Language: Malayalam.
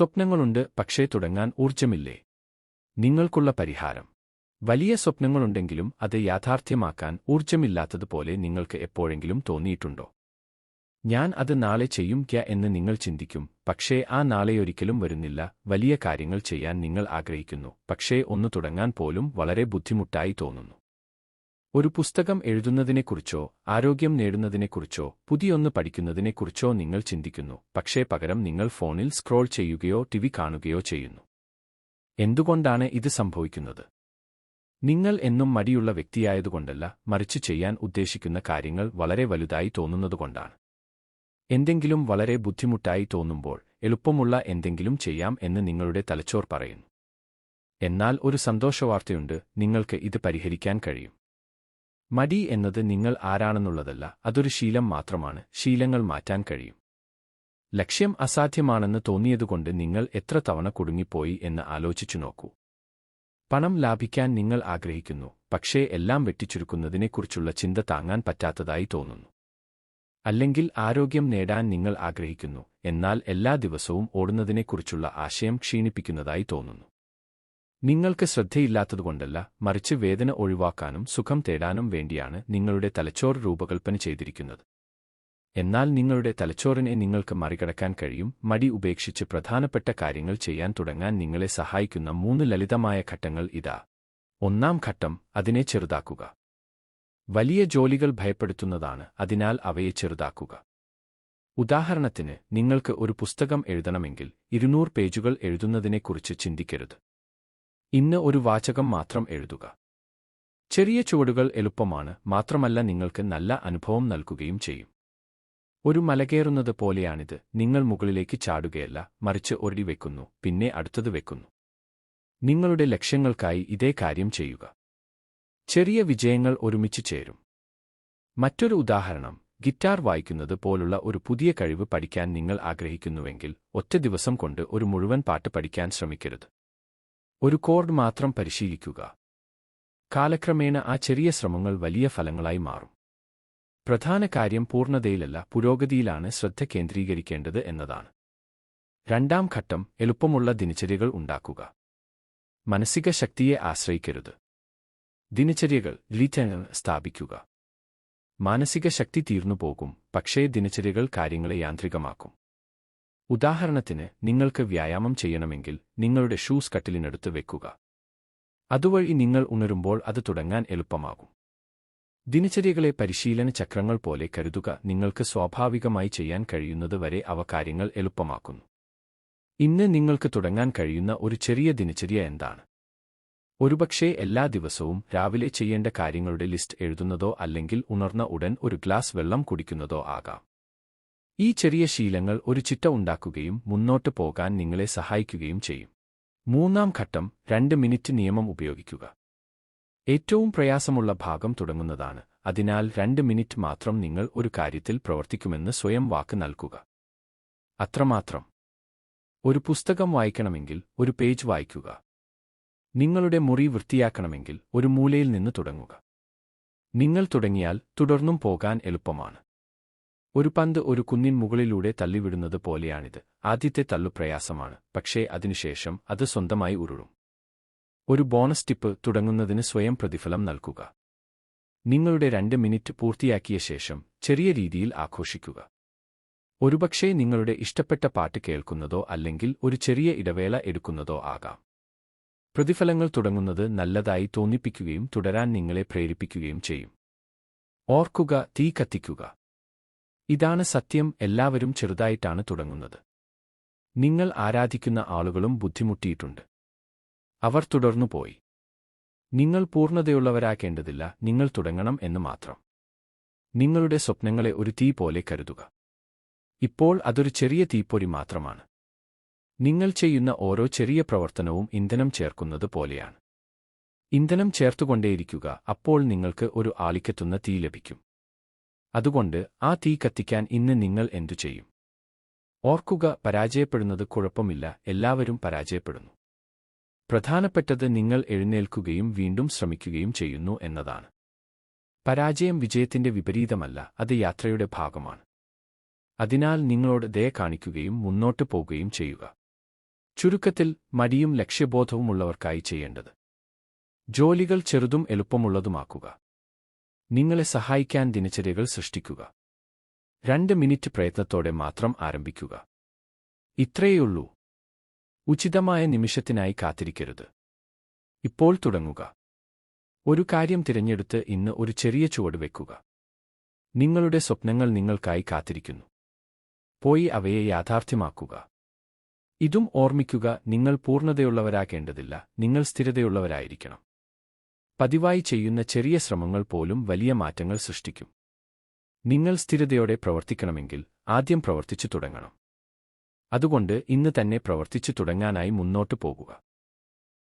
സ്വപ്നങ്ങളുണ്ട് പക്ഷേ തുടങ്ങാൻ ഊർജമില്ലേ? നിങ്ങൾക്കുള്ള പരിഹാരം. വലിയ സ്വപ്നങ്ങളുണ്ടെങ്കിലും അത് യാഥാർത്ഥ്യമാക്കാൻ ഊർജമില്ലാത്തതുപോലെ നിങ്ങൾക്ക് എപ്പോഴെങ്കിലും തോന്നിയിട്ടുണ്ടോ? ഞാൻ അത് നാളെ ചെയ്യും ക്യാ എന്ന് നിങ്ങൾ ചിന്തിക്കും പക്ഷേ ആ നാളെയൊരിക്കലും വരുന്നില്ല. വലിയ കാര്യങ്ങൾ ചെയ്യാൻ നിങ്ങൾ ആഗ്രഹിക്കുന്നു പക്ഷേ ഒന്ന് തുടങ്ങാൻ പോലും വളരെ ബുദ്ധിമുട്ടായി തോന്നുന്നു. ഒരു പുസ്തകം എഴുതുന്നതിനെക്കുറിച്ചോ ആരോഗ്യം നേടുന്നതിനെക്കുറിച്ചോ പുതിയൊന്ന് പഠിക്കുന്നതിനെക്കുറിച്ചോ നിങ്ങൾ ചിന്തിക്കുന്നു. പക്ഷേ പകരം നിങ്ങൾ ഫോണിൽ സ്ക്രോൾ ചെയ്യുകയോ ടിവി കാണുകയോ ചെയ്യുന്നു. എന്തുകൊണ്ടാണ് ഇത് സംഭവിക്കുന്നത്? നിങ്ങൾ എന്നും മടിയുള്ള വ്യക്തിയായതുകൊണ്ടല്ല മറിച്ച് ചെയ്യാൻ ഉദ്ദേശിക്കുന്ന കാര്യങ്ങൾ വളരെ വലുതായി തോന്നുന്നതുകൊണ്ടാണ്. എന്തെങ്കിലും വളരെ ബുദ്ധിമുട്ടായി തോന്നുമ്പോൾ എളുപ്പമുള്ള എന്തെങ്കിലും ചെയ്യാം എന്ന് നിങ്ങളുടെ തലച്ചോർ പറയുന്നു. എന്നാൽ ഒരു സന്തോഷവാർത്തയുണ്ട് നിങ്ങൾക്ക് ഇത് പരിഹരിക്കാൻ കഴിയും. മടി എന്നത് നിങ്ങൾ ആരാണെന്നുള്ളതല്ല അതൊരു ശീലം മാത്രമാണ് ശീലങ്ങൾ മാറ്റാൻ കഴിയും. ലക്ഷ്യം അസാധ്യമാണെന്ന് തോന്നിയതുകൊണ്ട് നിങ്ങൾ എത്ര തവണ കുടുങ്ങിപ്പോയി എന്ന് ആലോചിച്ചു നോക്കൂ. പണം ലാഭിക്കാൻ നിങ്ങൾ ആഗ്രഹിക്കുന്നു പക്ഷേ എല്ലാം വെട്ടിച്ചുരുക്കുന്നതിനെക്കുറിച്ചുള്ള ചിന്ത താങ്ങാൻ പറ്റാത്തതായി തോന്നുന്നു. അല്ലെങ്കിൽ ആരോഗ്യം നേടാൻ നിങ്ങൾ ആഗ്രഹിക്കുന്നു എന്നാൽ എല്ലാ ദിവസവും ഓടുന്നതിനെക്കുറിച്ചുള്ള ആശയം ക്ഷീണിപ്പിക്കുന്നതായി തോന്നുന്നു. നിങ്ങൾക്ക് ശ്രദ്ധയില്ലാത്തതുകൊണ്ടല്ല മറിച്ച് വേദന ഒഴിവാക്കാനും സുഖം തേടാനും വേണ്ടിയാണ് നിങ്ങളുടെ തലച്ചോറ് രൂപകൽപ്പന ചെയ്തിരിക്കുന്നത്. എന്നാൽ നിങ്ങളുടെ തലച്ചോറിനെ നിങ്ങൾക്ക് മറികടക്കാൻ കഴിയും മടി ഉപേക്ഷിച്ച് പ്രധാനപ്പെട്ട കാര്യങ്ങൾ ചെയ്യാൻ തുടങ്ങാൻ നിങ്ങളെ സഹായിക്കുന്ന മൂന്ന് ലളിതമായ ഘട്ടങ്ങൾ ഇതാ. ഒന്നാം ഘട്ടം അതിനെ ചെറുതാക്കുക. വലിയ ജോലികൾ ഭയപ്പെടുത്തുന്നതാണ് അതിനാൽ അവയെ ചെറുതാക്കുക. ഉദാഹരണത്തിന് നിങ്ങൾക്ക് ഒരു പുസ്തകം എഴുതണമെങ്കിൽ ഇരുന്നൂറ് പേജുകൾ എഴുതുന്നതിനെക്കുറിച്ച് ചിന്തിക്കരുത്. ഇന്ന് ഒരു വാചകം മാത്രം എഴുതുക. ചെറിയ ചുവടുകൾ എളുപ്പമാണ് മാത്രമല്ല നിങ്ങൾക്ക് നല്ല അനുഭവം നൽകുകയും ചെയ്യും. ഒരു മലകേറുന്നത് പോലെയാണിത് നിങ്ങൾ മുകളിലേക്ക് ചാടുകയല്ല മറിച്ച് ഒരടി വെക്കുന്നു പിന്നെ അടുത്തത് വെക്കുന്നു. നിങ്ങളുടെ ലക്ഷ്യങ്ങൾക്കായി ഇതേ കാര്യം ചെയ്യുക. ചെറിയ വിജയങ്ങൾ ഒരുമിച്ച് ചേരും. മറ്റൊരു ഉദാഹരണം ഗിറ്റാർ വായിക്കുന്നത് പോലുള്ള ഒരു പുതിയ കഴിവ് പഠിക്കാൻ നിങ്ങൾ ആഗ്രഹിക്കുന്നുവെങ്കിൽ ഒറ്റ ദിവസം കൊണ്ട് ഒരു മുഴുവൻ പാട്ട് പഠിക്കാൻ ശ്രമിക്കരുത്. ഒരു കോർഡ് മാത്രം പരിശീലിക്കുക. കാലക്രമേണ ആ ചെറിയ ശ്രമങ്ങൾ വലിയ ഫലങ്ങളായി മാറും. പ്രധാന കാര്യം പൂർണതയിലല്ല പുരോഗതിയിലാണ് ശ്രദ്ധ കേന്ദ്രീകരിക്കേണ്ടത് എന്നതാണ്. രണ്ടാം ഘട്ടം എളുപ്പമുള്ള ദിനചര്യകൾ ഉണ്ടാക്കുക. മാനസിക ശക്തിയെ ആശ്രയിക്കരുത്. ദിനചര്യകൾ ലീറ്റങ്ങൾ സ്ഥാപിക്കുക. മാനസിക ശക്തി തീർന്നുപോകും പക്ഷേ ദിനചര്യകൾ കാര്യങ്ങളെ യാന്ത്രികമാക്കും. ഉദാഹരണത്തിന് നിങ്ങൾക്ക് വ്യായാമം ചെയ്യണമെങ്കിൽ നിങ്ങളുടെ ഷൂസ് കട്ടിലിനടുത്ത് വെക്കുക. അതുവഴി നിങ്ങൾ ഉണരുമ്പോൾ അത് തുടങ്ങാൻ എളുപ്പമാകും. ദിനചര്യകളെ പരിശീലന ചക്രങ്ങൾ പോലെ കരുതുക നിങ്ങൾക്ക് സ്വാഭാവികമായി ചെയ്യാൻ കഴിയുന്നത് വരെ അവ കാര്യങ്ങൾ എളുപ്പമാക്കുന്നു. ഇന്ന് നിങ്ങൾക്ക് തുടങ്ങാൻ കഴിയുന്ന ഒരു ചെറിയ ദിനചര്യ എന്താണ്? ഒരുപക്ഷേ എല്ലാ ദിവസവും രാവിലെ ചെയ്യേണ്ട കാര്യങ്ങളുടെ ലിസ്റ്റ് എഴുതുന്നതോ അല്ലെങ്കിൽ ഉണർന്ന ഉടൻ ഒരു ഗ്ലാസ് വെള്ളം കുടിക്കുന്നതോ ആകാം. ഈ ചെറിയ ശീലങ്ങൾ ഒരു ചിട്ട ഉണ്ടാക്കുകയും മുന്നോട്ട് പോകാൻ നിങ്ങളെ സഹായിക്കുകയും ചെയ്യും. മൂന്നാം ഘട്ടം രണ്ട് മിനിറ്റ് നിയമം ഉപയോഗിക്കുക. ഏറ്റവും പ്രയാസമുള്ള ഭാഗം തുടങ്ങുന്നതാണ്. അതിനാൽ രണ്ട് മിനിറ്റ് മാത്രം നിങ്ങൾ ഒരു കാര്യത്തിൽ പ്രവർത്തിക്കുമെന്ന് സ്വയം വാക്ക് നൽകുക. അത്രമാത്രം. ഒരു പുസ്തകം വായിക്കണമെങ്കിൽ ഒരു പേജ് വായിക്കുക. നിങ്ങളുടെ മുറി വൃത്തിയാക്കണമെങ്കിൽ ഒരു മൂലയിൽ നിന്ന് തുടങ്ങുക. നിങ്ങൾ തുടങ്ങിയാൽ തുടർന്നും പോകാൻ എളുപ്പമാണ്. ഒരു പന്ത് ഒരു കുന്നിൻ മുകളിലൂടെ തള്ളിവിടുന്നത് പോലെയാണിത്. ആദ്യത്തെ തള്ളു പ്രയാസമാണ്. പക്ഷേ അതിനുശേഷം അത് സ്വന്തമായി ഉരുളും. ഒരു ബോണസ് ടിപ്പ് തുടങ്ങുന്നതിന് സ്വയം പ്രതിഫലം നൽകുക. നിങ്ങളുടെ രണ്ട് മിനിറ്റ് പൂർത്തിയാക്കിയ ശേഷം ചെറിയ രീതിയിൽ ആഘോഷിക്കുക. ഒരുപക്ഷേ നിങ്ങളുടെ ഇഷ്ടപ്പെട്ട പാട്ട് കേൾക്കുന്നതോ അല്ലെങ്കിൽ ഒരു ചെറിയ ഇടവേള എടുക്കുന്നതോ ആകാം. പ്രതിഫലങ്ങൾ തുടങ്ങുന്നത് നല്ലതായി തോന്നിപ്പിക്കുകയും തുടരാൻ നിങ്ങളെ പ്രേരിപ്പിക്കുകയും ചെയ്യും. ഓർക്കുക തീ കത്തിക്കുക. ഇതാണ് സത്യം എല്ലാവരും ചെറുതായിട്ടാണ് തുടങ്ങുന്നത്. നിങ്ങൾ ആരാധിക്കുന്ന ആളുകളും ബുദ്ധിമുട്ടിയിട്ടുണ്ട്. അവർ തുടർന്നു പോയി. നിങ്ങൾ പൂർണതയുള്ളവരാക്കേണ്ടതില്ല നിങ്ങൾ തുടങ്ങണം എന്ന് മാത്രം. നിങ്ങളുടെ സ്വപ്നങ്ങളെ ഒരു തീ പോലെ കരുതുക. ഇപ്പോൾ അതൊരു ചെറിയ തീപ്പൊരി മാത്രമാണ്. നിങ്ങൾ ചെയ്യുന്ന ഓരോ ചെറിയ പ്രവർത്തനവും ഇന്ധനം ചേർക്കുന്നത് പോലെയാണ്. ഇന്ധനം ചേർത്തുകൊണ്ടേയിരിക്കുക അപ്പോൾ നിങ്ങൾക്ക് ഒരു ആളിക്കത്തുന്ന തീ ലഭിക്കും. അതുകൊണ്ട് ആ തീ കത്തിക്കാൻ ഇന്ന് നിങ്ങൾ എന്തു ചെയ്യും? ഓർക്കുക പരാജയപ്പെടുന്നത് കുഴപ്പമില്ല എല്ലാവരും പരാജയപ്പെടുന്നു. പ്രധാനപ്പെട്ടത് നിങ്ങൾ എഴുന്നേൽക്കുകയും വീണ്ടും ശ്രമിക്കുകയും ചെയ്യുന്നു എന്നതാണ്. പരാജയം വിജയത്തിന്റെ വിപരീതമല്ല അത് യാത്രയുടെ ഭാഗമാണ്. അതിനാൽ നിങ്ങളോട് ദയ കാണിക്കുകയും മുന്നോട്ട് പോകുകയും ചെയ്യുക. ചുരുക്കത്തിൽ മടിയും ലക്ഷ്യബോധവുമുള്ളവർക്കായി ചെയ്യേണ്ടത്. ജോലികൾ ചെറുതും എളുപ്പമുള്ളതുമാക്കുക. നിങ്ങളെ സഹായിക്കാൻ ദിനചര്യകൾ സൃഷ്ടിക്കുക. രണ്ട് മിനിറ്റ് പ്രയത്നത്തോടെ മാത്രം ആരംഭിക്കുക. ഇത്രയേയുള്ളൂ. ഉചിതമായ നിമിഷത്തിനായി കാത്തിരിക്കരുത്. ഇപ്പോൾ തുടങ്ങുക. ഒരു കാര്യം തിരഞ്ഞെടുത്ത് ഇന്ന് ഒരു ചെറിയ ചുവട് വെക്കുക. നിങ്ങളുടെ സ്വപ്നങ്ങൾ നിങ്ങൾക്കായി കാത്തിരിക്കുന്നു. പോയി അവയെ യാഥാർത്ഥ്യമാക്കുക. ഇതും ഓർമ്മിക്കുക നിങ്ങൾ പൂർണതയുള്ളവരാകേണ്ടതില്ല നിങ്ങൾ സ്ഥിരതയുള്ളവരായിരിക്കണം. പതിവായി ചെയ്യുന്ന ചെറിയ ശ്രമങ്ങൾ പോലും വലിയ മാറ്റങ്ങൾ സൃഷ്ടിക്കും. നിങ്ങൾ സ്ഥിരതയോടെ പ്രവർത്തിക്കണമെങ്കിൽ ആദ്യം പ്രവർത്തിച്ചു തുടങ്ങണം. അതുകൊണ്ട് ഇന്ന് തന്നെ പ്രവർത്തിച്ചു തുടങ്ങാനായി മുന്നോട്ടു പോകുക.